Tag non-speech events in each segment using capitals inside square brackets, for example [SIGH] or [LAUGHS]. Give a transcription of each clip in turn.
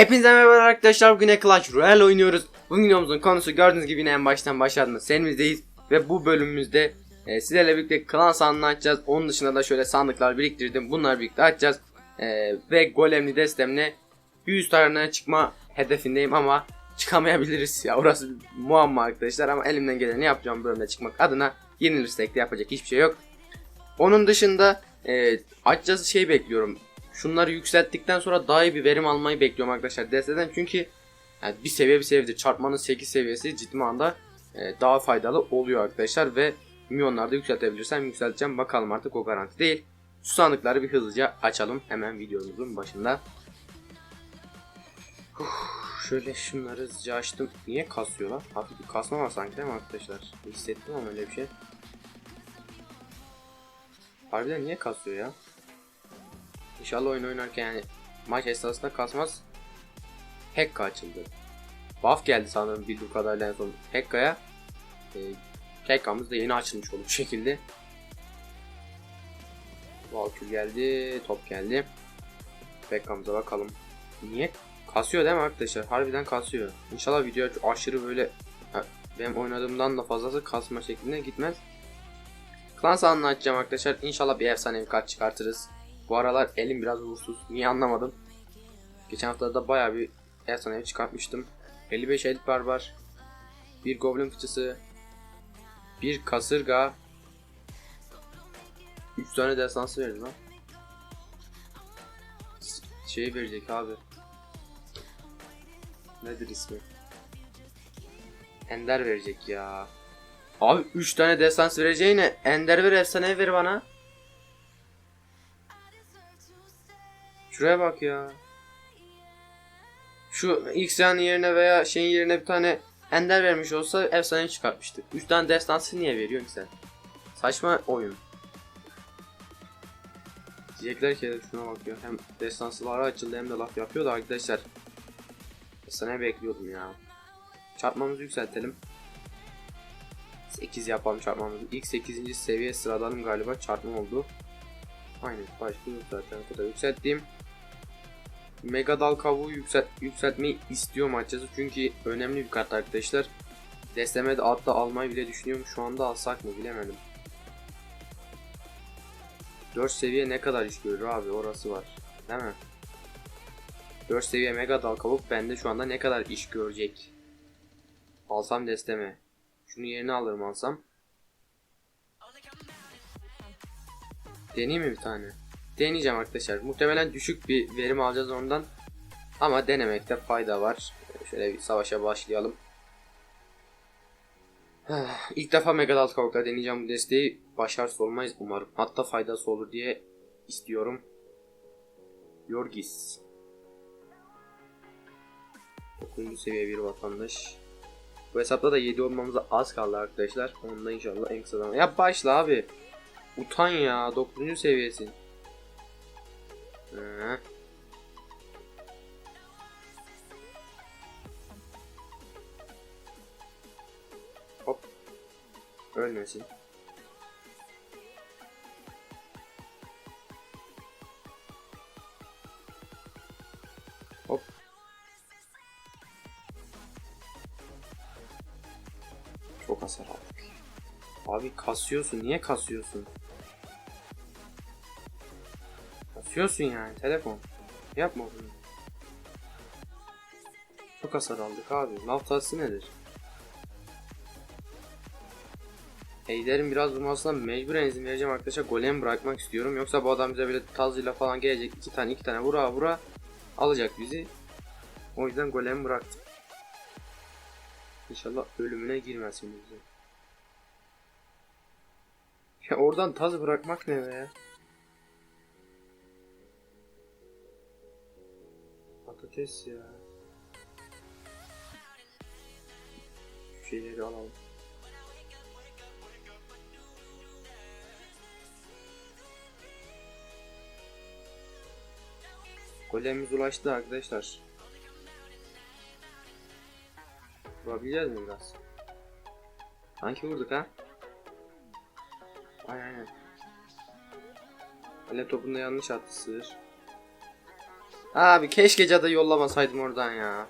Hepinize merhaba arkadaşlar. Bugün Clash Royale oynuyoruz. Bugün videomuzun konusu gördüğünüz gibi yine en baştan başladığımız serimizdeyiz. Ve bu bölümümüzde e, sizlerle birlikte klan sandığını açacağız. Onun dışında da şöyle sandıklar biriktirdim. Bunları birlikte açacağız. E, ve golemli destemle 100 tane çıkma hedefindeyim ama çıkamayabiliriz ya. Orası muamma arkadaşlar ama elimden geleni yapacağım bölümde çıkmak adına. Yenilirsek de yapacak hiçbir şey yok. Onun dışında e, açacağız şey bekliyorum. Şunları yükselttikten sonra daha iyi bir verim almayı bekliyorum arkadaşlar desteden çünkü yani bir seviye bir seviyedir. Çarpmanın 8 seviyesi ciddi manada e, daha faydalı oluyor arkadaşlar ve milyonlarda yükseltebilirsem yükselteceğim. Bakalım artık o garanti değil. Şu sandıkları bir hızlıca açalım hemen videomuzun başında. Uf, şöyle şunları hızlıca açtım. Niye kasıyor lan? Hafif bir kasma var sanki değil mi arkadaşlar? Hissettim ama öyle bir şey. Harbiden niye kasıyor ya? İnşallah oyun oynarken yani maç esnasında kasmaz. Hekka açıldı. Buff geldi sanırım bildiğim kadarıyla en son Hekka'ya. E, Hekka'mız da yeni açılmış oldu bu şekilde. Valkür geldi, top geldi. Hekka'mıza bakalım. Niye? Kasıyor değil mi arkadaşlar? Harbiden kasıyor. İnşallah video aşırı böyle benim oynadığımdan da fazlası kasma şeklinde gitmez. Klan sahanını açacağım arkadaşlar. İnşallah bir efsanevi kart çıkartırız. Bu aralar elim biraz uğursuz. Niye anlamadım. Geçen hafta da baya bir efsanevi çıkartmıştım. 55 elit barbar. Bir goblin fıçısı. Bir kasırga. 3 tane destansı verdi lan. Şey verecek abi. Nedir ismi? Ender verecek ya. Abi 3 tane destans vereceğine Ender ver efsane ver bana. Şuraya bak ya. Şu X'yan yerine veya şeyin yerine bir tane Ender vermiş olsa efsane çıkartmıştık. 3 tane destansı niye veriyorsun sen? Saçma oyun. Diyecekler ki şuna bak ya. Hem destansıları açıldı hem de laf yapıyor da arkadaşlar. Efsane bekliyordum ya. Çarpmamızı yükseltelim. 8 yapalım çarpmamızı. İlk 8. seviye sıradanım galiba çarpma oldu. Aynen başka yok zaten o kadar yükselttiğim. Mega dal kavuğu yükselt yükseltmeyi istiyorum açıkçası çünkü önemli bir kart arkadaşlar. Desteme de altta almayı bile düşünüyorum. Şu anda alsak mı bilemedim. 4 seviye ne kadar iş görür abi orası var. Değil mi? 4 seviye mega dal kavuk bende şu anda ne kadar iş görecek. Alsam desteme. Şunu yerine alırım alsam. Deneyeyim mi bir tane? Deneyeceğim arkadaşlar. Muhtemelen düşük bir verim alacağız ondan. Ama denemekte fayda var. Şöyle bir savaşa başlayalım. [SIGHS] İlk defa Megadalt Kavuk'la deneyeceğim bu desteği. Başarısız olmayız umarım. Hatta faydası olur diye istiyorum. Yorgis. 9. seviye bir vatandaş. Bu hesapta da 7 olmamıza az kaldı arkadaşlar. Onu da inşallah en kısa zamanda. Ya başla abi. Utan ya 9. seviyesin. Hı. Hop. Ölmesin. Hop. Çok hasar aldık. Abi kasıyorsun. Niye kasıyorsun? Kasıyorsun yani telefon. Yapma bunu. Çok hasar aldık abi. Naftası nedir? Ejder'in biraz vurmasına mecburen izin vereceğim arkadaşlar. Golem bırakmak istiyorum. Yoksa bu adam bize böyle tazıyla falan gelecek. iki tane iki tane vura vura alacak bizi. O yüzden golem bıraktım. İnşallah ölümüne girmesin bize. Ya oradan taz bırakmak ne be ya? Patates ya. Şeyleri alalım. Golemimiz ulaştı arkadaşlar. Vurabileceğiz mi biraz? Sanki vurduk ha? Aynen aynen. Kale topunda yanlış attı sığır. Abi keşke cadı yollamasaydım oradan ya.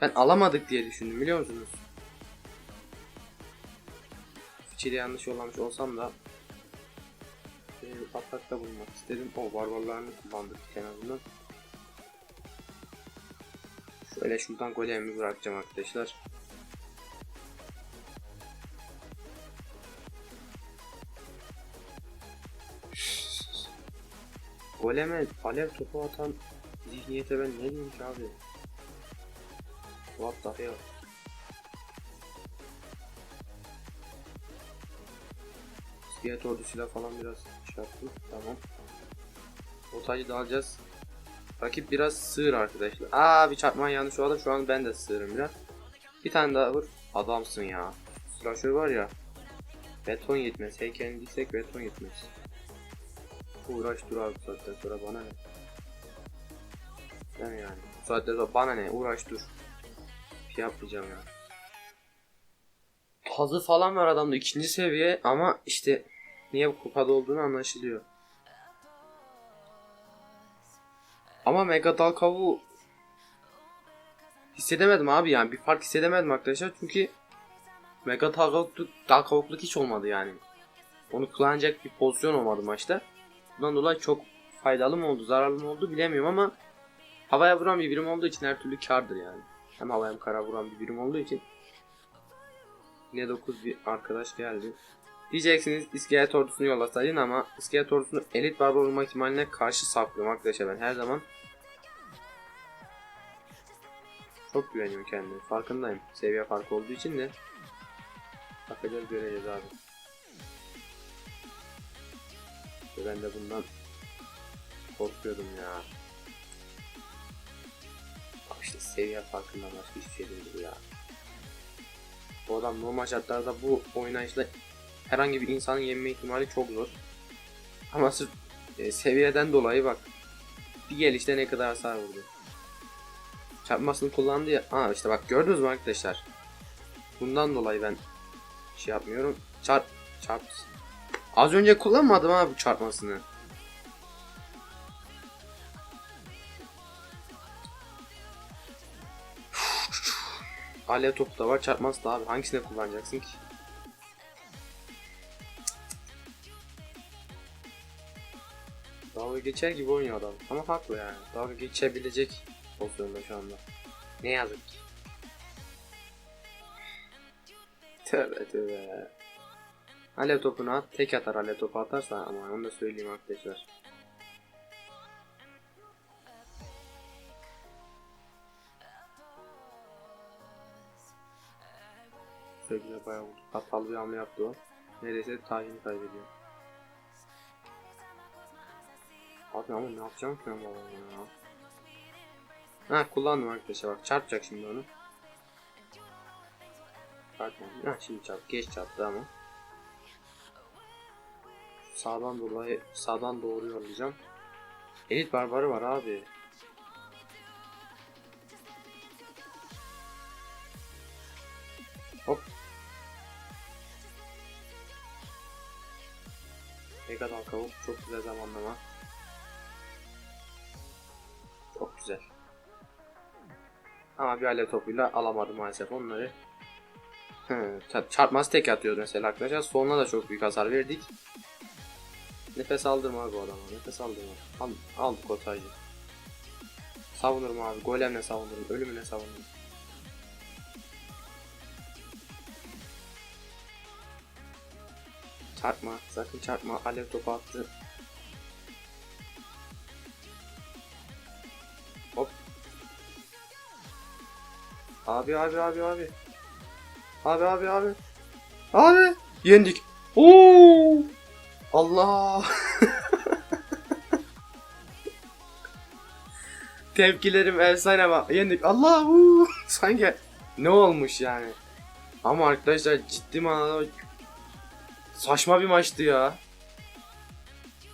Ben alamadık diye düşündüm biliyor musunuz? Fıçıyla yanlış yollamış olsam da e, atakta bulmak istedim. O barbarlarını kullandık en azından. Şöyle şuradan golemi bırakacağım arkadaşlar. Goleme alev topu atan zihniyete ben ne diyeyim ki abi? What the hell? İskelet ordusuyla falan biraz şey. Tamam. Otacı da alacağız. Rakip biraz sığır arkadaşlar. Aa bir çarpman yanlış oldu. Şu an ben de sığırım biraz. Bir tane daha vur. Adamsın ya. Slasher var ya. Beton yetmez. Heykelini diksek beton yetmez. Uğraş dur abi bu sonra bana ne? Ben yani. Bu saatten sonra bana ne? Uğraş dur. Bir şey yapmayacağım ya. Pazı falan var adamda ikinci seviye ama işte niye bu kupada olduğunu anlaşılıyor. Ama Mega Dal Kavu hissedemedim abi yani bir fark hissedemedim arkadaşlar çünkü Mega Dal Kavukluk hiç olmadı yani. Onu kullanacak bir pozisyon olmadı maçta. Bundan dolayı çok faydalı mı oldu, zararlı mı oldu bilemiyorum ama havaya vuran bir birim olduğu için her türlü kardır yani. Hem havaya hem kara vuran bir birim olduğu için. Yine 9 bir arkadaş geldi. Diyeceksiniz iskelet ordusunu yollasaydın ama iskelet ordusunu elit barbar olma ihtimaline karşı saklıyorum arkadaşlar ben her zaman. Çok güveniyorum kendime. Farkındayım. Seviye farkı olduğu için de. Bakacağız göreceğiz abi. Ben de bundan korkuyordum ya. Bak işte seviye farkından başka hiçbir şey değil bu ya. Bu adam normal şartlarda bu oynayışla herhangi bir insanın yenme ihtimali çok zor. Ama sırf e, seviyeden dolayı bak bir gelişte ne kadar hasar vurdu. Çarpmasını kullandı ya. Aa işte bak gördünüz mü arkadaşlar? Bundan dolayı ben şey yapmıyorum. Çarp çarp. Az önce kullanmadım ha bu çarpmasını. Alev topu da var çarpması da abi hangisini kullanacaksın ki? Dalga geçer gibi oynuyor adam. Ama haklı yani. Dalga geçebilecek pozisyonda şu anda. Ne yazık ki. Tövbe tövbe. Alev topunu at. Tek atar alev topu atarsa ama onu da söyleyeyim arkadaşlar. Sevgili bayağı vurdu. Hatalı bir hamle yaptı o. Neredeyse tahini kaybediyor. Abi ama ne yapacağım ki ben adamı ya? Ha kullandım arkadaşlar bak çarpacak şimdi onu. Çarpmadı. Ha şimdi çarp. Geç çarptı ama. Sağdan dolayı sağdan doğru yollayacağım. Elit barbarı var abi. Hop. Mega dal kavuk çok güzel zamanlama. Çok güzel. Ama bir alev topuyla alamadım maalesef onları. Çarpması tek atıyordu mesela arkadaşlar. Sonuna da çok büyük hasar verdik. Nefes aldırma abi bu adama. Nefes aldırma. Al, aldık o tacı. Savunurum abi. Golemle savunurum. Ölümüne savunurum. Çarpma. Sakın çarpma. Alev topu attı. Hop. Abi abi abi abi. Abi abi abi. Abi. Yendik. Oo. Allah. Tepkilerim efsane ama yendik. Allah. uu. Sanki ne olmuş yani. Ama arkadaşlar ciddi manada saçma bir maçtı ya.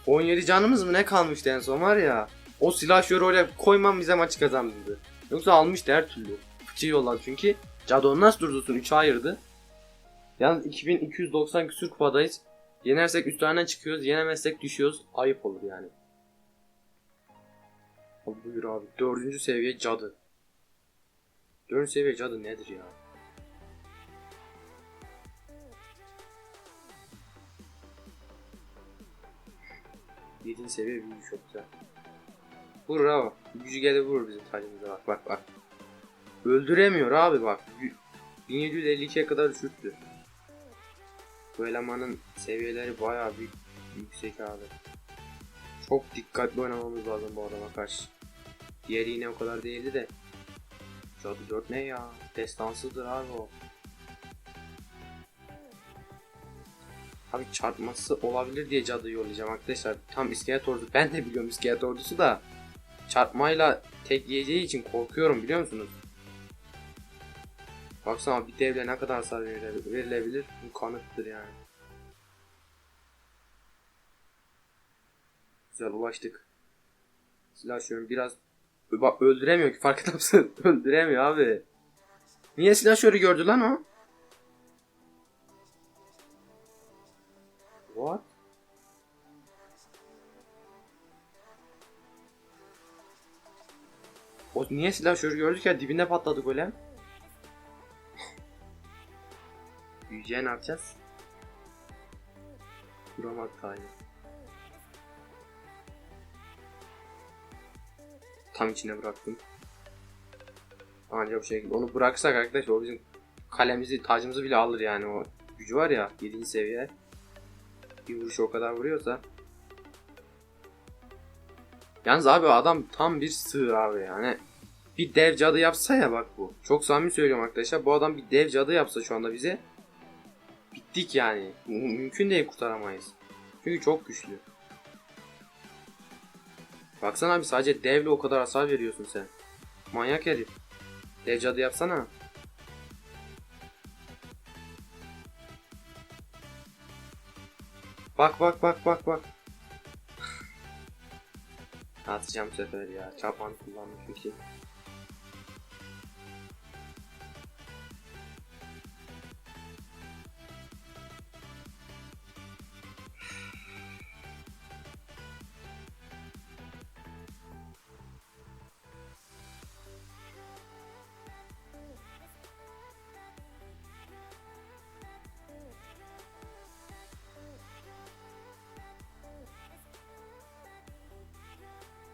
17 canımız mı ne kalmıştı en son var ya. O silah oraya koymam bize maçı kazandırdı. Yoksa almıştı her türlü. Fıçı yolladı çünkü. Cadon nasıl durdursun 3'e ayırdı. Yalnız 2290 küsür kupadayız. Yenersek üstlerine çıkıyoruz. Yenemezsek düşüyoruz. Ayıp olur yani. Abi buyur abi. Dördüncü seviye cadı. Dördüncü seviye cadı nedir ya? Yedinci seviye büyücü çok güzel. Vurur abi. Büyücü gelir vurur bizim tacımıza bak bak bak. Öldüremiyor abi bak. Yü- 1752'ye kadar düşürttü. Bu elemanın seviyeleri bayağı büyük, yüksek abi. Çok dikkatli oynamamız lazım bu adama karşı. Diğeri yine o kadar değildi de. Cadı 4 ne ya? Destansıdır abi o. Abi çarpması olabilir diye cadı yollayacağım arkadaşlar. Tam iskelet. Ben de biliyorum iskelet ordusu da. Çarpmayla tek yiyeceği için korkuyorum biliyor musunuz? Baksana bir devle ne kadar hasar verile- verilebilir? Bu kanıttır yani. Güzel ulaştık. Silah şöyle biraz Bak öldüremiyor ki farkında [LAUGHS] mısın? öldüremiyor abi. Niye silahşörü gördü lan o? What? O niye silahşörü gördük ya dibinde patladı golem. Büyüyeceğe ne yapacağız? Daha iyi. Tam içine bıraktım. Anca bu şekilde. Onu bıraksak arkadaş o bizim kalemizi, tacımızı bile alır yani o gücü var ya 7. seviye. Bir vuruş o kadar vuruyorsa. Yalnız abi adam tam bir sığır abi yani. Bir dev cadı yapsa ya bak bu. Çok samimi söylüyorum arkadaşlar. Bu adam bir dev cadı yapsa şu anda bize. Bittik yani. Mü- Mümkün değil kurtaramayız. Çünkü çok güçlü. Baksana abi sadece devle o kadar hasar veriyorsun sen. Manyak herif. Dev cadı yapsana. Bak bak bak bak bak. [LAUGHS] Atacağım sefer ya. Çarpmanı kullanmışım ki.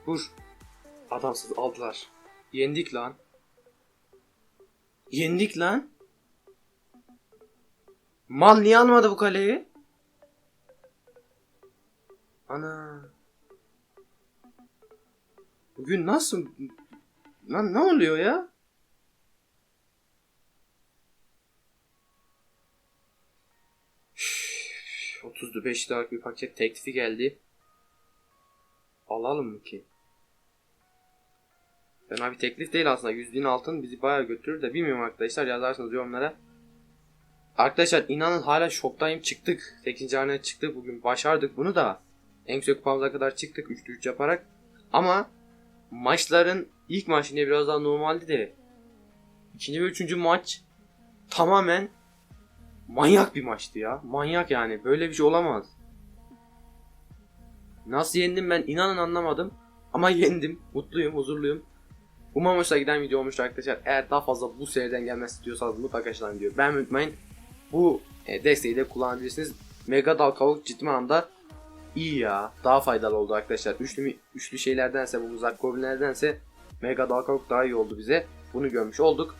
Vur. Adamsız aldılar. Yendik lan. Yendik lan. Mal niye almadı bu kaleyi? Ana. Bugün nasıl? Lan ne oluyor ya? Üf, 35 liralık bir paket teklifi geldi. Alalım mı ki? Fena bir teklif değil aslında. 100 bin altın bizi bayağı götürür de bilmiyorum arkadaşlar yazarsınız yorumlara. Arkadaşlar inanın hala şoktayım çıktık. 8. haneye çıktık bugün başardık bunu da. En yüksek kupamıza kadar çıktık 3'lü 3 yaparak. Ama maçların ilk maç yine biraz daha normaldi de. ikinci ve üçüncü maç tamamen manyak bir maçtı ya. Manyak yani böyle bir şey olamaz. Nasıl yendim ben inanın anlamadım. Ama yendim. Mutluyum, huzurluyum. Umarım hoşuna giden video olmuştur arkadaşlar. Eğer daha fazla bu seriden gelmesi istiyorsanız mutlaka aşağıdan video beğenmeyi unutmayın. Bu e, desteği de kullanabilirsiniz. Mega dal kavuk ciddi anlamda iyi ya. Daha faydalı oldu arkadaşlar. Üçlü, üçlü şeylerdense bu muzak goblinlerdense Mega dal kavuk daha iyi oldu bize. Bunu görmüş olduk.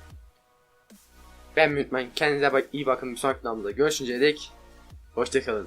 Beğenmeyi unutmayın. Kendinize bak, iyi bakın. Bir sonraki videomuzda görüşünceye dek. Hoşçakalın.